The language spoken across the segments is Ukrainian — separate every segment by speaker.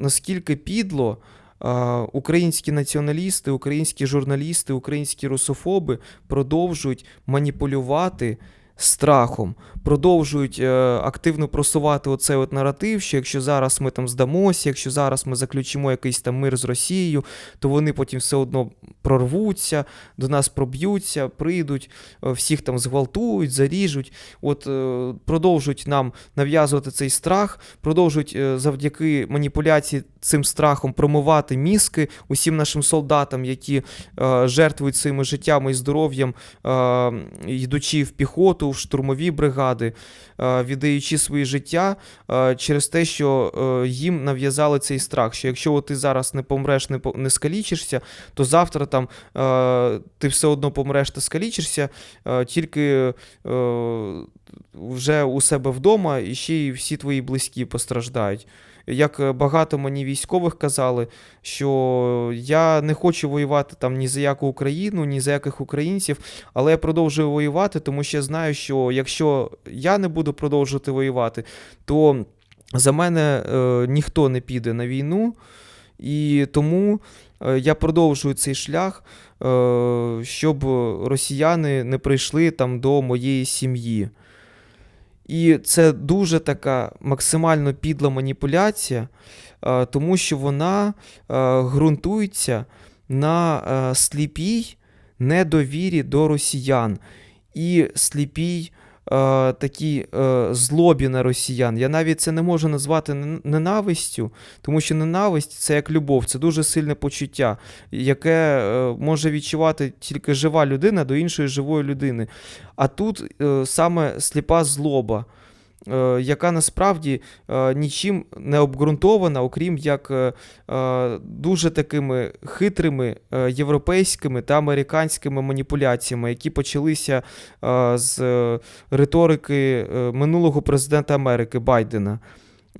Speaker 1: наскільки підло українські націоналісти, українські журналісти, українські русофоби продовжують маніпулювати страхом, продовжують е, активно просувати оцей от наратив, що якщо зараз ми там здамося, якщо зараз ми заключимо якийсь там мир з Росією, то вони потім все одно прорвуться, до нас проб'ються, прийдуть, е, всіх там зґвалтують, заріжуть. От е, продовжують нам нав'язувати цей страх, продовжують завдяки маніпуляції цим страхом промивати мізки усім нашим солдатам, які жертвують своїми життями і здоров'ям, йдучи в піхоту, в штурмові бригади, е, віддаючи свої життя е, через те, що е, їм нав'язали цей страх, що якщо ти зараз не помреш, не, не скалічишся, то завтра там ти все одно помреш та скалічишся, тільки вже у себе вдома, і ще й всі твої близькі постраждають. Як е, багато мені військових казали, що я не хочу воювати там ні за яку Україну, ні за яких українців, але я продовжую воювати, тому що я знаю, що якщо я не буду продовжувати воювати, то за мене е, ніхто не піде на війну, і тому е, я продовжую цей шлях, е, щоб росіяни не прийшли там до моєї сім'ї. І це дуже така максимально підла маніпуляція, е, тому що вона е, ґрунтується на е, сліпій недовірі до росіян. І сліпій е, такій е, злобі на росіян. Я навіть це не можу назвати ненавистю, тому що ненависть це як любов, це дуже сильне почуття, яке е, може відчувати тільки жива людина до іншої живої людини. А тут е, саме сліпа злоба, яка насправді е, нічим не обґрунтована, окрім як е, е, дуже такими хитрими е, європейськими та американськими маніпуляціями, які почалися е, з е, риторики е, минулого президента Америки Байдена.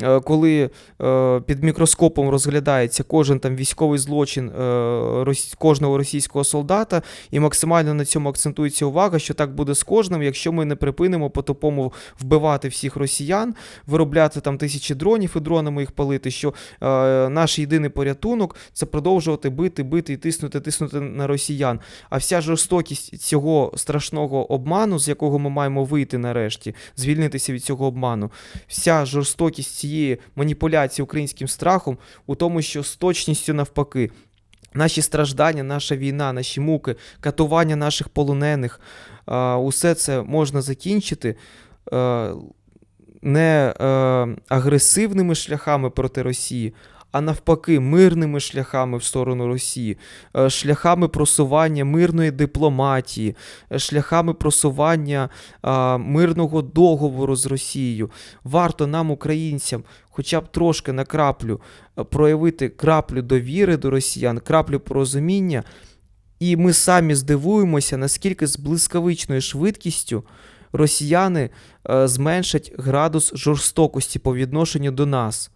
Speaker 1: Е, Коли е, під мікроскопом розглядається кожен там військовий злочин е, кожного російського солдата, і максимально на цьому акцентується увага, що так буде з кожним, якщо ми не припинимо по-тупому вбивати всіх росіян, виробляти там тисячі дронів і дронами їх палити. Що наш єдиний порятунок це продовжувати бити, бити і тиснути, тиснути на росіян. А вся жорстокість цього страшного обману, з якого ми маємо вийти нарешті, звільнитися від цього обману, вся жорстокість цієї маніпуляції українським страхом у тому, що з точністю навпаки. Наші страждання, наша війна, наші муки, катування наших полонених, усе це можна закінчити е, не е, агресивними шляхами проти Росії, а навпаки, мирними шляхами в сторону Росії, е, шляхами просування мирної дипломатії, е, шляхами просування мирного договору з Росією. Варто нам, українцям, хоча б трошки на краплю е, проявити краплю довіри до росіян, краплю порозуміння, і ми самі здивуємося, наскільки з блискавичною швидкістю росіяни зменшать градус жорстокості по відношенню до нас.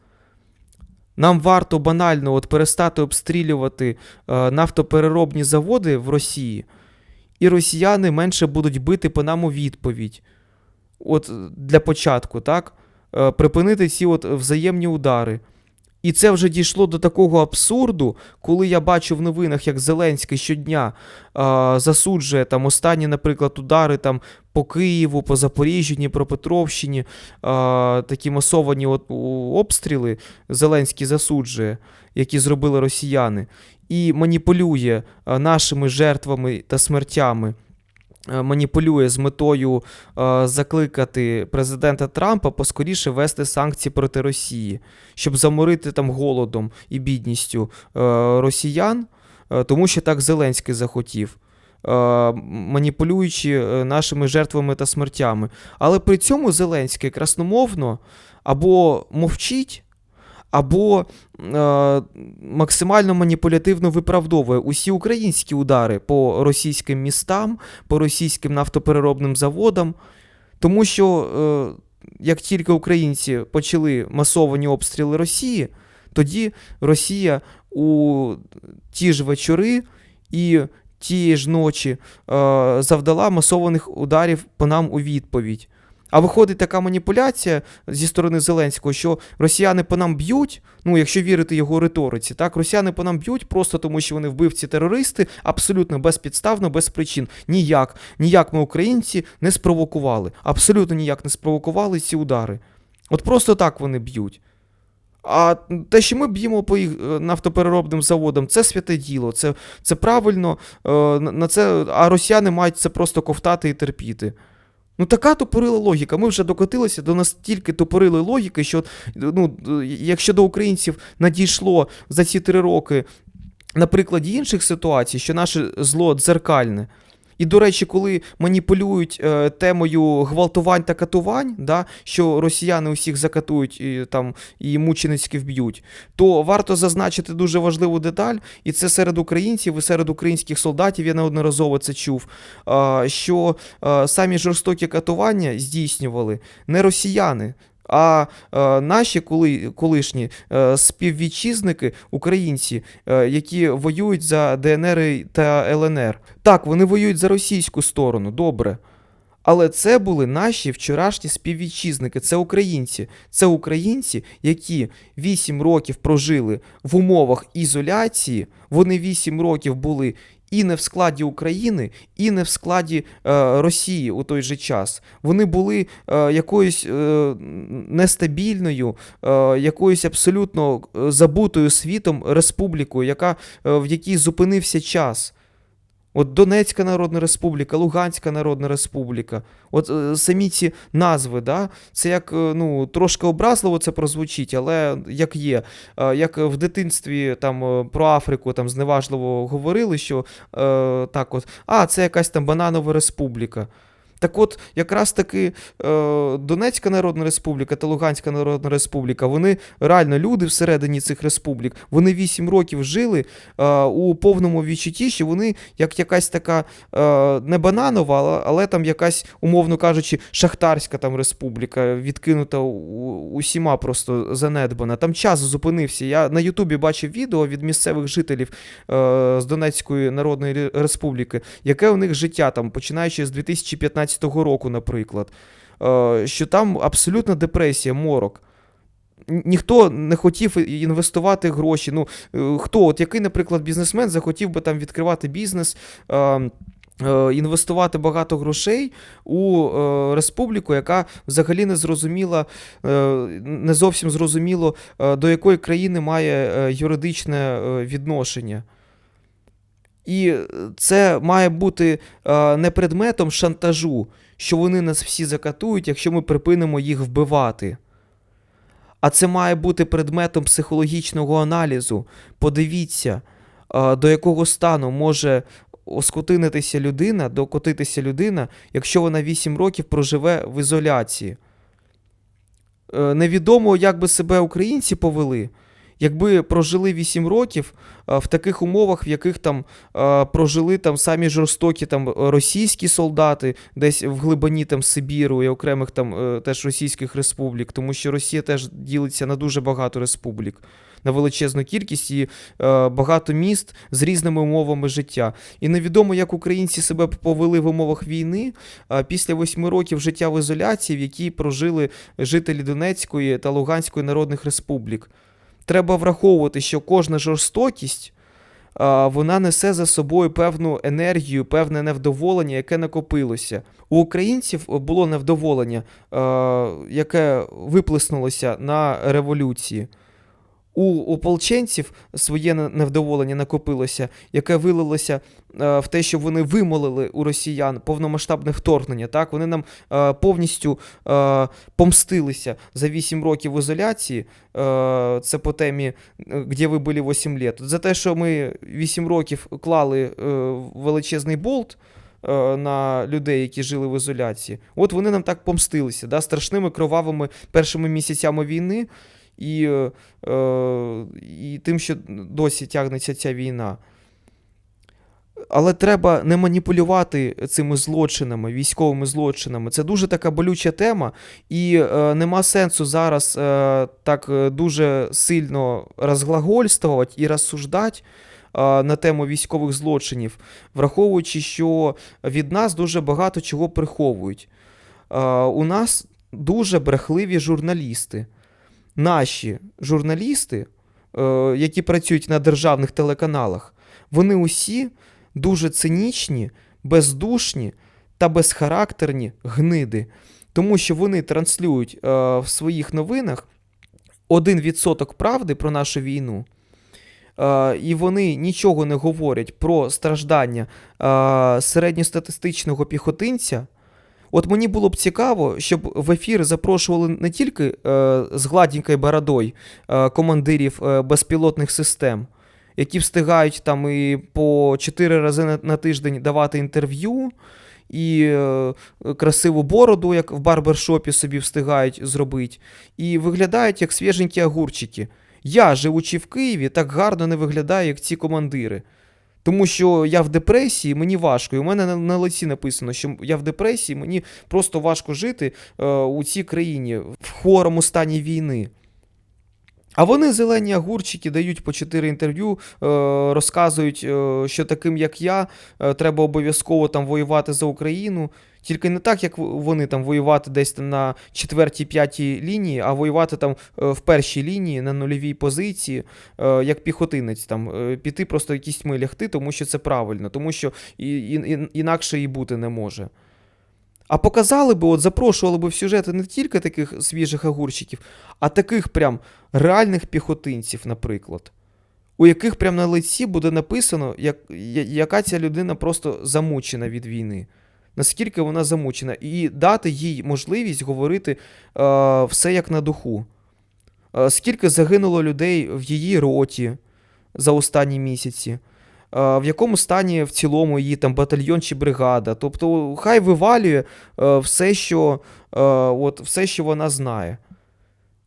Speaker 1: Нам варто банально от перестати обстрілювати е, нафтопереробні заводи в Росії, і росіяни менше будуть бити по нам у відповідь. От е, для початку, так? Е, припинити ці от взаємні удари. І це вже дійшло до такого абсурду, коли я бачу в новинах, як Зеленський щодня а, засуджує там останні, наприклад, удари там по Києву, по Запоріжжю, Дніпропетровщині, а, такі масовані обстріли Зеленський засуджує, які зробили росіяни, і маніпулює нашими жертвами та смертями. Е, Маніпулює з метою е, закликати президента Трампа поскоріше ввести санкції проти Росії, щоб заморити там голодом і бідністю е, росіян, е, тому що так Зеленський захотів. е, Маніпулюючи е, нашими жертвами та смертями. Але при цьому Зеленський красномовно або мовчить, або е, максимально маніпулятивно виправдовує усі українські удари по російським містам, по російським нафтопереробним заводам. Тому що е, як тільки українці почали масовані обстріли Росії, тоді Росія у ті ж вечори і тієї ж ночі е, завдала масованих ударів по нам у відповідь. А виходить така маніпуляція зі сторони Зеленського, що росіяни по нам б'ють, ну якщо вірити його риториці, так росіяни по нам б'ють просто тому, що вони вбивці терористи, абсолютно безпідставно, без причин. Ніяк, ніяк ми, українці, не спровокували. Абсолютно ніяк не спровокували ці удари. От просто так вони б'ють. А те, що ми б'ємо по їх е, нафтопереробним заводам, це святе діло, це, це правильно. е, на- це, а росіяни мають це просто ковтати і терпіти. Ну, така тупорила логіка. Ми вже докотилися до настільки тупорили логіки, що ну, якщо до українців надійшло за ці три роки на прикладі інших ситуацій, що наше зло дзеркальне. І, до речі, коли маніпулюють е, темою гвалтувань та катувань, да, що росіяни усіх закатують і, там, і мученицьки вб'ють, то варто зазначити дуже важливу деталь, і це серед українців і серед українських солдатів, я неодноразово це чув, е, що е, самі жорстокі катування здійснювали не росіяни. А е, наші коли, колишні е, співвітчизники, українці, е, які воюють за ДНР та ЛНР. Так, вони воюють за російську сторону, добре. Але це були наші вчорашні співвітчизники, це українці. Це українці, які 8 років прожили в умовах ізоляції. Вони 8 років були і не в складі України, і не в складі е, Росії у той же час. Вони були е, якоюсь е, нестабільною, е, якоюсь абсолютно е, забутою світом республікою, яка, е, в якій зупинився час. От Донецька Народна Республіка, Луганська Народна Республіка. От е, самі ці назви, да, це як е, ну, трошки образливо це прозвучить, але як є. Е, як в дитинстві там е, про Африку там зневажливо говорили, що е, так от, а, це якась там бананова республіка. Так от, якраз таки е, Донецька Народна Республіка та Луганська Народна Республіка, вони реально люди всередині цих республік, вони 8 років жили е, у повному відчутті, що вони як якась така е, не бананова, але, там якась, умовно кажучи, шахтарська там республіка, відкинута усіма просто занедбана. Там час зупинився. Я на Ютубі бачив відео від місцевих жителів з Донецької Народної Республіки, яке у них життя там, починаючи з 2015 року, наприклад. Е, що там абсолютна депресія, морок. Ніхто не хотів інвестувати гроші. Ну, е, хто, от який, наприклад, бізнесмен захотів би там відкривати бізнес, е, інвестувати багато грошей у республіку, яка взагалі не зрозуміла, не зовсім зрозуміло, до якої країни має юридичне відношення. І е, це має бути е, не предметом шантажу, що вони нас всі закатують, якщо ми припинимо їх вбивати. А це має бути предметом психологічного аналізу. Подивіться, е, до якого стану може оскотинитися людина, докотитися людина, якщо вона 8 років проживе в ізоляції. Невідомо, як би себе українці повели, якби прожили 8 років е, в таких умовах, в яких там е, прожили там самі жорстокі там російські солдати, десь в глибині там Сибіру і окремих там е, теж російських республік, тому що Росія теж ділиться на дуже багато республік. На величезну кількість і е, багато міст з різними умовами життя. І невідомо, як українці себе повели в умовах війни е, після восьми років життя в ізоляції, в якій прожили жителі Донецької та Луганської народних республік. Треба враховувати, що кожна жорстокість вона несе за собою певну енергію, певне невдоволення, яке накопилося. У українців було невдоволення, яке виплеснулося на революції. У ополченців своє невдоволення накопилося, яке вилилося е, в те, що вони вимолили у росіян повномасштабне вторгнення. Так, вони нам е, повністю е, помстилися за 8 років ізоляції. Це по темі, де ви були 8 лет. За те, що ми 8 років клали величезний болт. На людей, які жили в ізоляції, от вони нам так помстилися, да, страшними кровавими першими місяцями війни, і, е, е, і тим, що досі тягнеться ця війна. Але треба не маніпулювати цими злочинами, військовими злочинами. Це дуже така болюча тема, і е, нема сенсу зараз е, так е, дуже сильно розглагольствувати і розсуждати е, на тему військових злочинів, враховуючи, що від нас дуже багато чого приховують. у нас дуже брехливі журналісти. Наші журналісти, е, які працюють на державних телеканалах, вони усі дуже цинічні, бездушні та безхарактерні гниди. Тому що вони транслюють е, в своїх новинах 1% правди про нашу війну. Е, і вони нічого не говорять про страждання середньостатистичного піхотинця. От мені було б цікаво, щоб в ефір запрошували не тільки е, з гладенькою бородою е, командирів е, безпілотних систем, які встигають там і по 4 рази на, на тиждень давати інтерв'ю, і е, красиву бороду, як в барбершопі собі встигають зробити, і виглядають як свіженькі огурчики. Я, живучи в Києві, так гарно не виглядаю, як ці командири. Тому що я в депресії, мені важко. І у мене на, на лиці написано, що я в депресії, мені просто важко жити е, у цій країні в хворому стані війни. А вони зелені огурчики дають по 4 інтерв'ю, е, розказують, е, що таким, як я, е, треба обов'язково там воювати за Україну. Тільки не так, як вони там воювати десь там на четвертій, п'ятій лінії, а воювати там е, в першій лінії на нульовій позиції, е, як піхотинець, там е, піти просто якісь ми лягти, тому що це правильно, тому що інакше і бути не може. А показали би, от запрошували би в сюжети не тільки таких свіжих огурчиків, а таких прям реальних піхотинців, наприклад, у яких прям на лиці буде написано, як, яка ця людина просто замучена від війни. Наскільки вона замучена, і дати їй можливість говорити е, все як на духу. Е, скільки загинуло людей в її роті за останні місяці, е, в якому стані в цілому її там батальйон чи бригада. Тобто, хай вивалює е, все, що, е, от, все, що вона знає.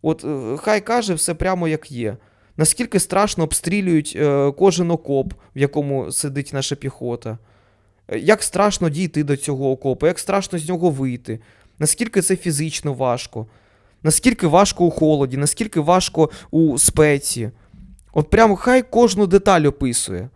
Speaker 1: От е, хай каже все прямо як є. Наскільки страшно обстрілюють е, кожен окоп, в якому сидить наша піхота. Як страшно дійти до цього окопу, як страшно з нього вийти, наскільки це фізично важко, наскільки важко у холоді, наскільки важко у спеці. От прямо хай кожну деталь описує.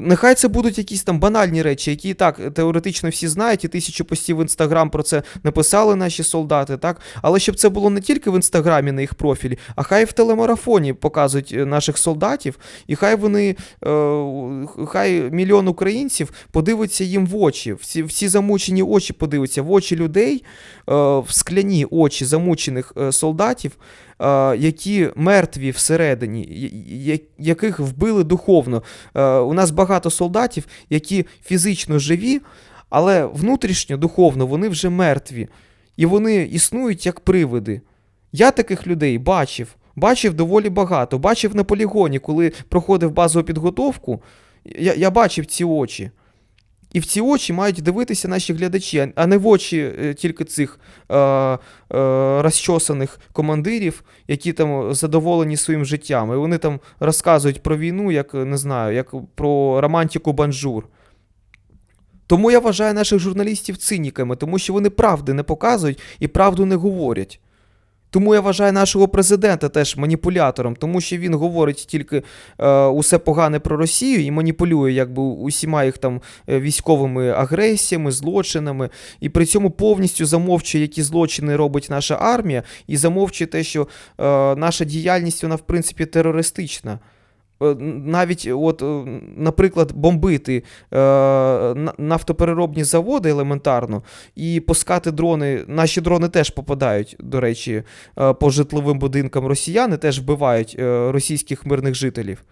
Speaker 1: Нехай це будуть якісь там банальні речі, які так теоретично всі знають, і тисячу постів в інстаграм про це написали наші солдати, так? Але щоб це було не тільки в інстаграмі на їх профілі, а хай в телемарафоні показують е, наших солдатів, і хай вони, е, хай мільйон українців подивиться їм в очі, всі всі замучені очі подивиться, в очі людей, е, в скляні очі замучених солдатів які мертві всередині, яких вбили духовно. У нас багато солдатів, які фізично живі, але внутрішньо духовно вони вже мертві. І вони існують як привиди. Я таких людей бачив, бачив доволі багато. Бачив на полігоні, коли проходив базову підготовку, я, я бачив ці очі. І в ці очі мають дивитися наші глядачі, а не в очі е, тільки цих е, е, розчосаних командирів, які там задоволені своїм життям. І вони там розказують про війну, як не знаю, як про романтику банжур. Тому я вважаю наших журналістів циніками, тому що вони правди не показують і правду не говорять. Тому я вважаю нашого президента теж маніпулятором, тому що він говорить тільки е, усе погане про Росію і маніпулює якби усіма їх там е, військовими агресіями, злочинами, і при цьому повністю замовчує, які злочини робить наша армія, і замовчує те, що е, наша діяльність вона в принципі терористична. Е, навіть, от, е, наприклад, бомбити е, нафтопереробні заводи елементарно і пускати дрони. Наші дрони теж попадають, до речі, е, по житловим будинкам росіяни теж вбивають е, російських мирних жителів.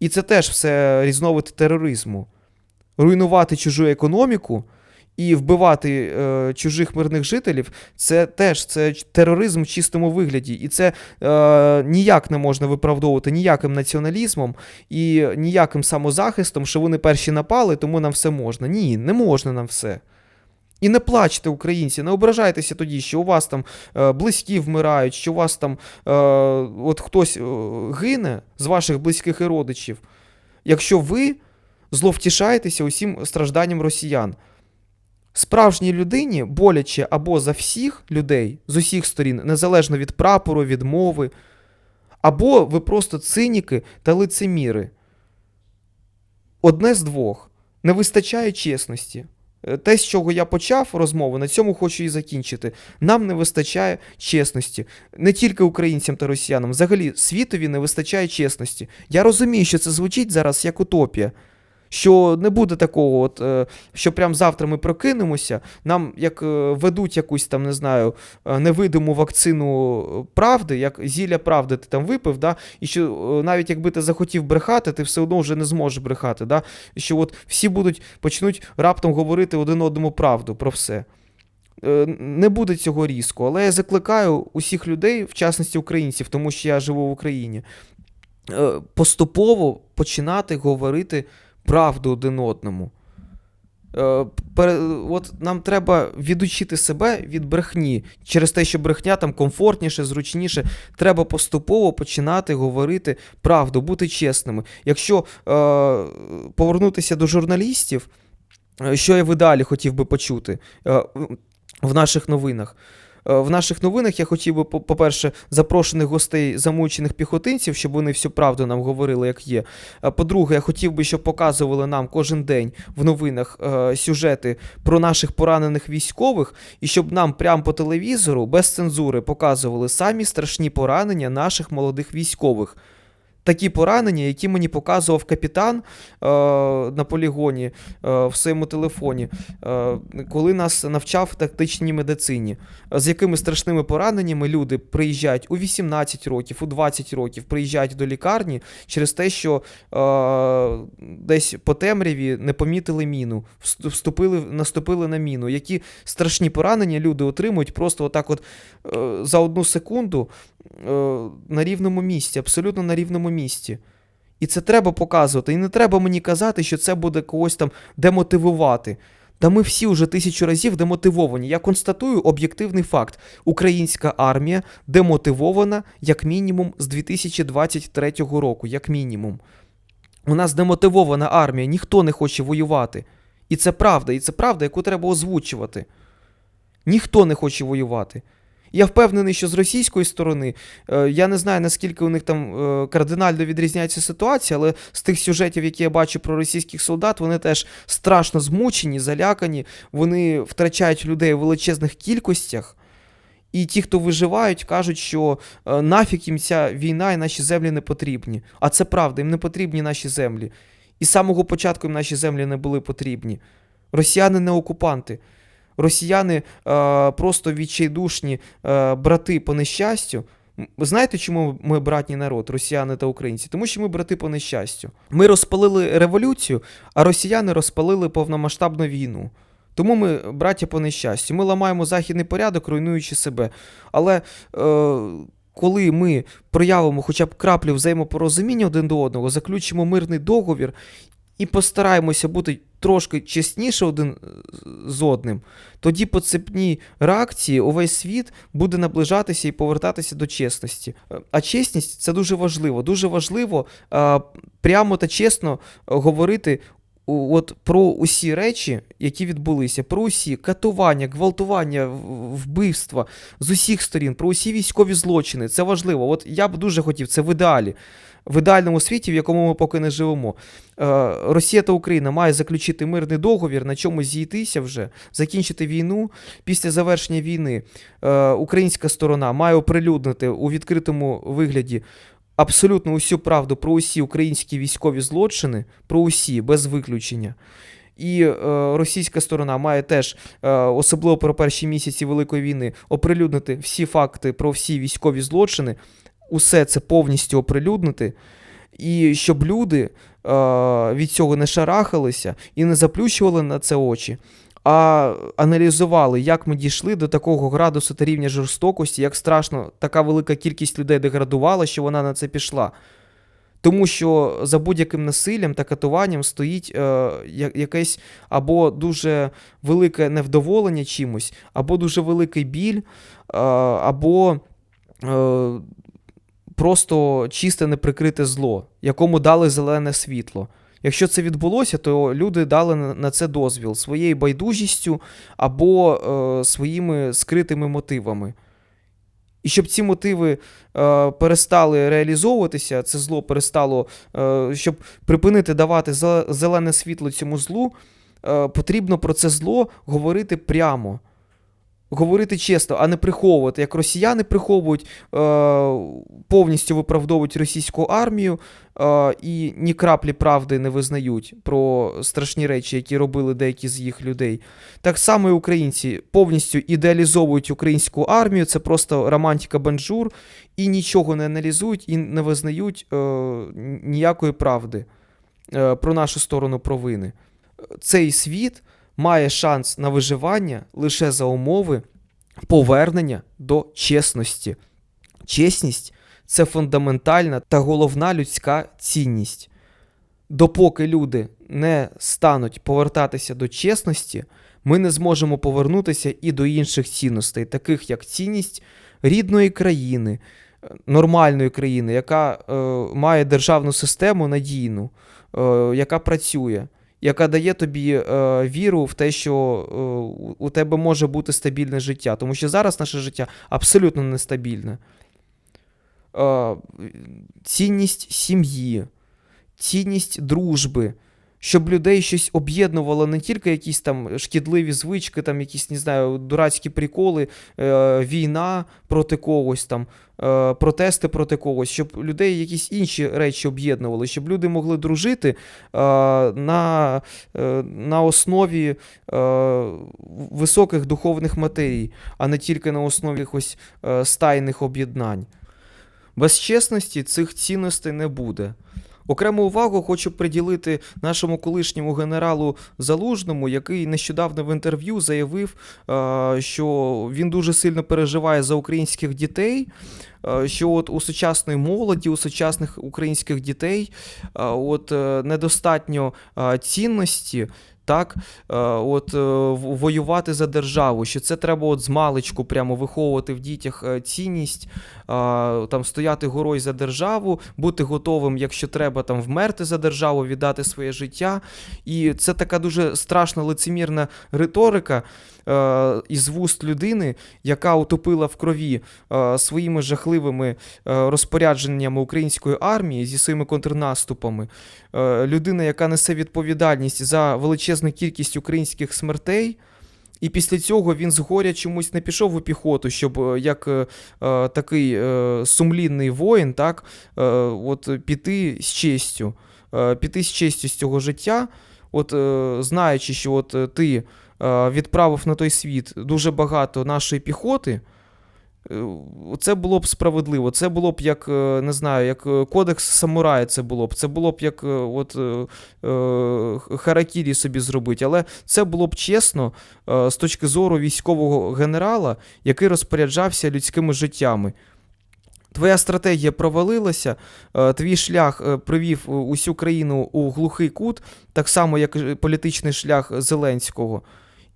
Speaker 1: І це теж все різновид тероризму. Руйнувати чужу економіку. І вбивати е, чужих мирних жителів це теж це тероризм в чистому вигляді. І це е, ніяк не можна виправдовувати ніяким націоналізмом і ніяким самозахистом, що вони перші напали, тому нам все можна. Ні, не можна нам все. І не плачте, українці, не ображайтеся тоді, що у вас там е, близькі вмирають, що у вас там е, от хтось е, гине з ваших близьких і родичів, якщо ви зловтішаєтеся усім стражданням росіян. Справжній людині боляче або за всіх людей з усіх сторін, незалежно від прапору, від мови, або ви просто циніки та лицеміри. Одне з двох не вистачає чесності. Е, Те, з чого я почав розмову, на цьому хочу і закінчити. Нам не вистачає чесності. Не тільки українцям та росіянам, взагалі світові не вистачає чесності. Я розумію, що це звучить зараз як утопія. Що не буде такого, от, е, що прям завтра ми прокинемося, нам як е, ведуть якусь там, не знаю, е, невидиму вакцину правди, як зілля правди ти там випив, да, і що навіть якби ти захотів брехати, ти все одно вже не зможеш брехати. Да, що от всі будуть почнуть раптом говорити один одному правду про все. Не буде цього різко, але я закликаю усіх людей, в частності українців, тому що я живу в Україні, поступово починати говорити правду один одному. Е, От нам треба відучити себе від брехні. Через те, що брехня там комфортніше, зручніше. Треба поступово починати говорити правду, бути чесними. Якщо е, повернутися до журналістів, е, що я в ідеалі хотів би почути е, в наших новинах. Е, В наших новинах я хотів би, по- по-перше, запрошених гостей замучених піхотинців, щоб вони всю правду нам говорили, як є. Е, По-друге, я хотів би, щоб показували нам кожен день в новинах е, сюжети про наших поранених військових, і щоб нам прямо по телевізору без цензури показували самі страшні поранення наших молодих військових. Такі поранення, які мені показував капітан е, на полігоні е, в своєму телефоні, е, коли нас навчав тактичній медицині. З якими страшними пораненнями люди приїжджають у 18 років, у 20 років, приїжджають до лікарні через те, що е, десь по темряві не помітили міну, вст- вступили, наступили на міну. Які страшні поранення люди отримують просто отак, от е, за одну секунду на рівному місці, абсолютно на рівному місці. І це треба показувати. І не треба мені казати, що це буде когось там демотивувати. Та ми всі вже тисячу разів демотивовані. Я констатую об'єктивний факт: українська армія демотивована як мінімум з 2023 року, як мінімум. У нас демотивована армія, ніхто не хоче воювати. І це правда, і це правда, яку треба озвучувати. Ніхто не хоче воювати. Я впевнений, що з російської сторони, е, я не знаю, наскільки у них там е, кардинально відрізняється ситуація, але з тих сюжетів, які я бачу про російських солдат, вони теж страшно змучені, залякані, вони втрачають людей у величезних кількостях. І ті, хто виживають, кажуть, що е, нафіг їм ця війна і наші землі не потрібні. А це правда, їм не потрібні наші землі. І з самого початку їм наші землі не були потрібні. Росіяни не окупанти. Росіяни е, просто відчайдушні е, брати по нещастю. Знаєте, чому ми братній народ, росіяни та українці? Тому що ми брати по нещастю. Ми розпалили революцію, а росіяни розпалили повномасштабну війну. Тому ми браття по нещастю. Ми ламаємо західний порядок, руйнуючи себе. Але е, коли ми проявимо хоча б краплю взаємопорозуміння один до одного, заключимо мирний договір і постараємося бути трошки чесніше один з одним, тоді по цепній реакції увесь світ буде наближатися і повертатися до чесності. Е, А чесність це дуже важливо. Дуже важливо е, прямо та чесно е, говорити от про усі речі, які відбулися, про усі катування, гвалтування, вбивства з усіх сторін, про усі військові злочини. Це важливо. От я б дуже хотів, це в ідеалі. В ідеальному світі, в якому ми поки не живемо. Е, Росія та Україна має заключити мирний договір, на чомусь зійтися вже, закінчити війну. Після завершення війни е, українська сторона має оприлюднити у відкритому вигляді абсолютно усю правду про усі українські військові злочини, про усі, без виключення. І е, російська сторона має теж, е, особливо про перші місяці Великої війни, оприлюднити всі факти про всі військові злочини, усе це повністю оприлюднити, і щоб люди е, від цього не шарахалися і не заплющували на це очі, а аналізували, як ми дійшли до такого градусу та рівня жорстокості, як страшно така велика кількість людей деградувала, що вона на це пішла. Тому що за будь-яким насиллям та катуванням стоїть е, якесь або дуже велике невдоволення чимось, або дуже великий біль, е, або е, просто чисте неприкрите зло, якому дали зелене світло. Якщо це відбулося, то люди дали на це дозвіл своєю байдужістю або е, своїми скритими мотивами. І щоб ці мотиви е, перестали реалізовуватися, це зло перестало, е, щоб припинити давати зелене світло цьому злу, е, потрібно про це зло говорити прямо. Говорити чесно, а не приховувати. Як росіяни приховують, е, повністю виправдовують російську армію е, і ні краплі правди не визнають про страшні речі, які робили деякі з їх людей. Так само і українці повністю ідеалізовують українську армію, це просто романтика банджур, і нічого не аналізують і не визнають е, ніякої правди про нашу сторону провини. Цей світ має шанс на виживання лише за умови повернення до чесності. Чесність це фундаментальна та головна людська цінність. Допоки люди не стануть повертатися до чесності, ми не зможемо повернутися і до інших цінностей, таких як цінність рідної країни, нормальної країни, яка е, має державну систему надійну, е, яка працює, яка дає тобі е, віру в те, що е, у- тебе може бути стабільне життя. Тому що зараз наше життя абсолютно нестабільне. Е, цінність сім'ї, цінність дружби, щоб людей щось об'єднувало не тільки якісь там шкідливі звички, там якісь, не знаю, дурацькі приколи, е, війна проти когось там, е, протести проти когось, щоб людей якісь інші речі об'єднували, щоб люди могли дружити е, на, е, на основі високих духовних матерій, а не тільки на основі якихось стайних об'єднань. Без чесності цих цінностей не буде. Окрему увагу хочу приділити нашому колишньому генералу Залужному, який нещодавно в інтерв'ю заявив, е, що він дуже сильно переживає за українських дітей. е, Що от у сучасної молоді, у сучасних українських дітей е, от недостатньо цінності, так, от воювати за державу, що це треба от з маличку прямо виховувати в дітях цінність, там стояти горою за державу, бути готовим, якщо треба, там вмерти за державу, віддати своє життя. І це така дуже страшна лицемірна риторика е, із вуст людини, яка утопила в крові е, своїми жахливими е, розпорядженнями української армії зі своїми контрнаступами. Людина, яка несе відповідальність за величезну кількість українських смертей. І після цього він згоря чомусь не пішов у піхоту, щоб е, як е, е, такий е, сумлінний воїн, так, е, от піти з честю, е, піти з честю з цього життя, от е, знаючи, що от е, ти е, відправив на той світ дуже багато нашої піхоти. Е, Це було б справедливо. Це було б як, е, не знаю, як е, кодекс самурая це було б. Це було б як от, харакірі собі зробити. Але це було б чесно з точки зору військового генерала, який розпоряджався людськими життями. Твоя стратегія провалилася, твій шлях привів усю країну у глухий кут, так само, як політичний шлях Зеленського.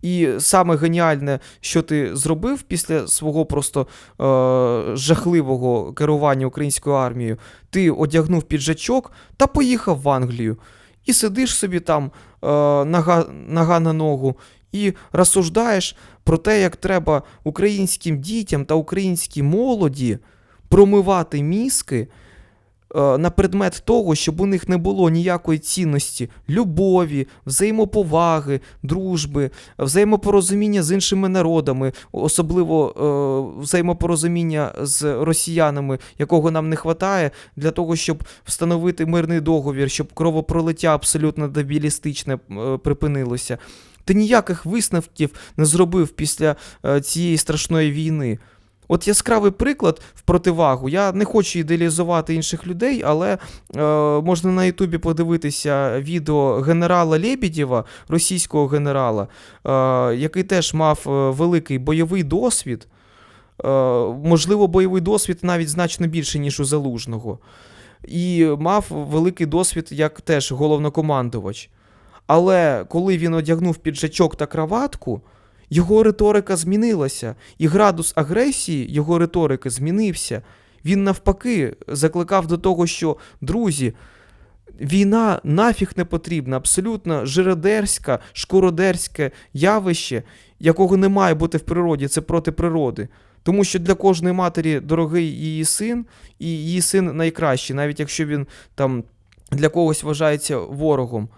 Speaker 1: І саме геніальне, що ти зробив після свого просто е, жахливого керування українською армією, ти одягнув піджачок та поїхав в Англію. І сидиш собі там е, нога, нога на ногу, і розсуждаєш про те, як треба українським дітям та українській молоді промивати мізки на предмет того, щоб у них не було ніякої цінності любові, взаємоповаги, дружби, взаємопорозуміння з іншими народами, особливо е, взаємопорозуміння з росіянами, якого нам не вистачає, для того, щоб встановити мирний договір, щоб кровопролиття абсолютно дебілістичне е, припинилося. Ти ніяких висновків не зробив після е, цієї страшної війни. От яскравий приклад в противагу. Я не хочу ідеалізувати інших людей, але е, можна на Ютубі подивитися відео генерала Лебедєва, російського генерала, е, який теж мав е, великий бойовий досвід. Е, можливо, бойовий досвід навіть значно більше, ніж у Залужного. І мав великий досвід як теж головнокомандувач. Але коли він одягнув піджачок та краватку, його риторика змінилася, і градус агресії його риторики змінився. Він навпаки закликав до того, що друзі, війна нафіг не потрібна, абсолютно жиродерська, шкуродерське явище, якого не має бути в природі, це проти природи. Тому що для кожної матері дорогий її син, і її син найкращий, навіть якщо він там для когось вважається ворогом.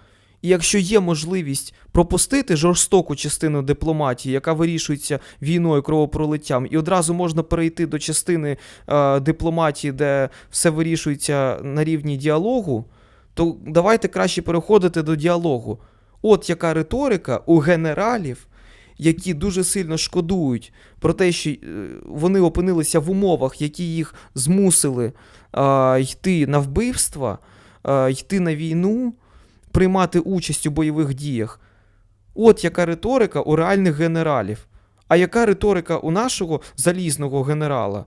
Speaker 1: І якщо є можливість пропустити жорстоку частину дипломатії, яка вирішується війною, кровопролиттям, і одразу можна перейти до частини е, дипломатії, де все вирішується на рівні діалогу, то давайте краще переходити до діалогу. От яка риторика у генералів, які дуже сильно шкодують про те, що е, вони опинилися в умовах, які їх змусили е, йти на вбивства, е, йти на війну, приймати участь у бойових діях. От яка риторика у реальних генералів. А яка риторика у нашого залізного генерала,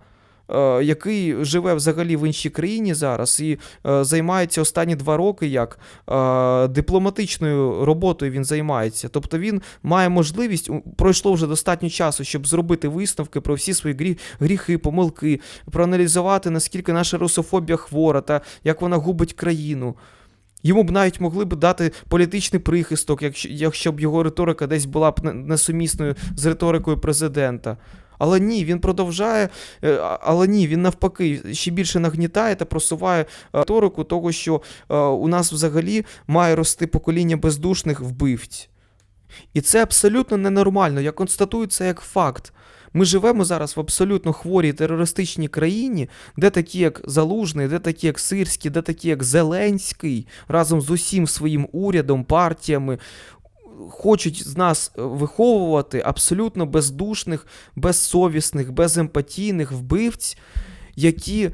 Speaker 1: е, який живе взагалі в іншій країні зараз і е, займається останні два роки як е, дипломатичною роботою він займається. Тобто він має можливість, пройшло вже достатньо часу, щоб зробити висновки про всі свої грі- гріхи, помилки, проаналізувати, наскільки наша русофобія хвора та як вона губить країну. Йому б навіть могли б дати політичний прихисток, якщо, якщо б його риторика десь була б несумісною з риторикою президента. Але ні, він продовжує, е, але ні, він навпаки ще більше нагнітає та просуває е, риторику того, що е, у нас взагалі має рости покоління бездушних вбивць. І це абсолютно ненормально. Я констатую це як факт. Ми живемо зараз в абсолютно хворій терористичній країні, де такі, як Залужний, де такі, як Сирський, де такі, як Зеленський, разом з усім своїм урядом, партіями, хочуть з нас е, виховувати абсолютно бездушних, безсовісних, беземпатійних вбивць, які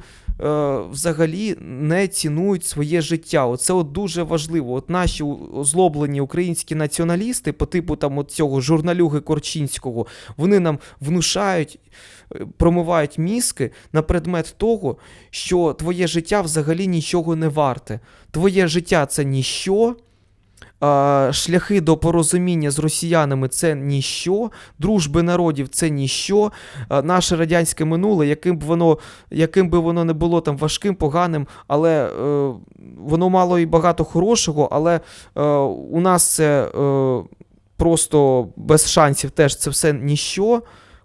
Speaker 1: взагалі не цінують своє життя. Оце от дуже важливо. От наші озлоблені українські націоналісти, по типу там от цього журналюги Корчинського, вони нам внушають, е, промивають мізки на предмет того, що твоє життя взагалі нічого не варте. Твоє життя це ніщо. Шляхи до порозуміння з росіянами це ніщо, дружби народів це ніщо. Наше радянське минуле, яким б воно, яким би воно не було там важким, поганим, але е, воно мало і багато хорошого, але е, у нас це е, просто без шансів теж це все ніщо.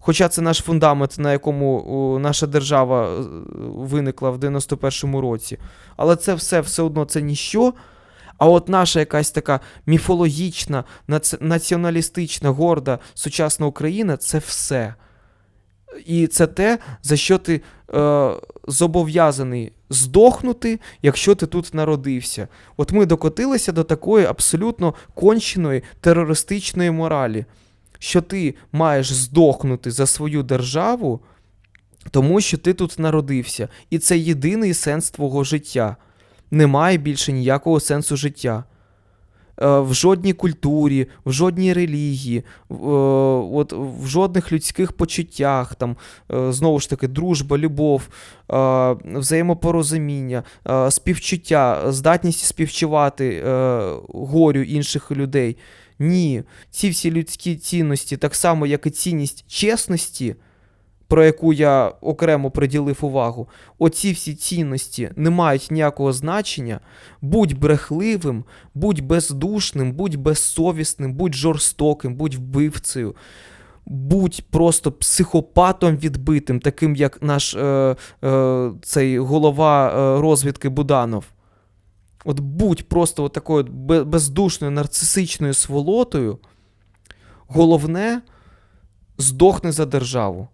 Speaker 1: Хоча це наш фундамент, на якому наша держава е, виникла в 91-му році. Але це все все одно це ніщо. А от наша якась така міфологічна, наці- націоналістична, горда сучасна Україна це все. І це те, за що ти е, зобов'язаний здохнути, якщо ти тут народився. От ми докотилися до такої абсолютно конченої терористичної моралі, що ти маєш здохнути за свою державу, тому що ти тут народився. І це єдиний сенс твого життя. Немає більше ніякого сенсу життя. Е, В жодній культурі, в жодній релігії, в, е, от, в жодних людських почуттях, там, е, знову ж таки, дружба, любов, взаємопорозуміння, співчуття, здатність співчувати горю інших людей. Ні, ці всі людські цінності, так само, як і цінність чесності, про яку я окремо приділив увагу, оці всі цінності не мають ніякого значення. Будь брехливим, будь бездушним, будь безсовісним, будь жорстоким, будь вбивцею. Будь просто психопатом відбитим, таким як наш е, е, цей голова е, розвідки Буданов. От будь просто от такою бездушною нарцисичною сволотою. Головне здохни за державу.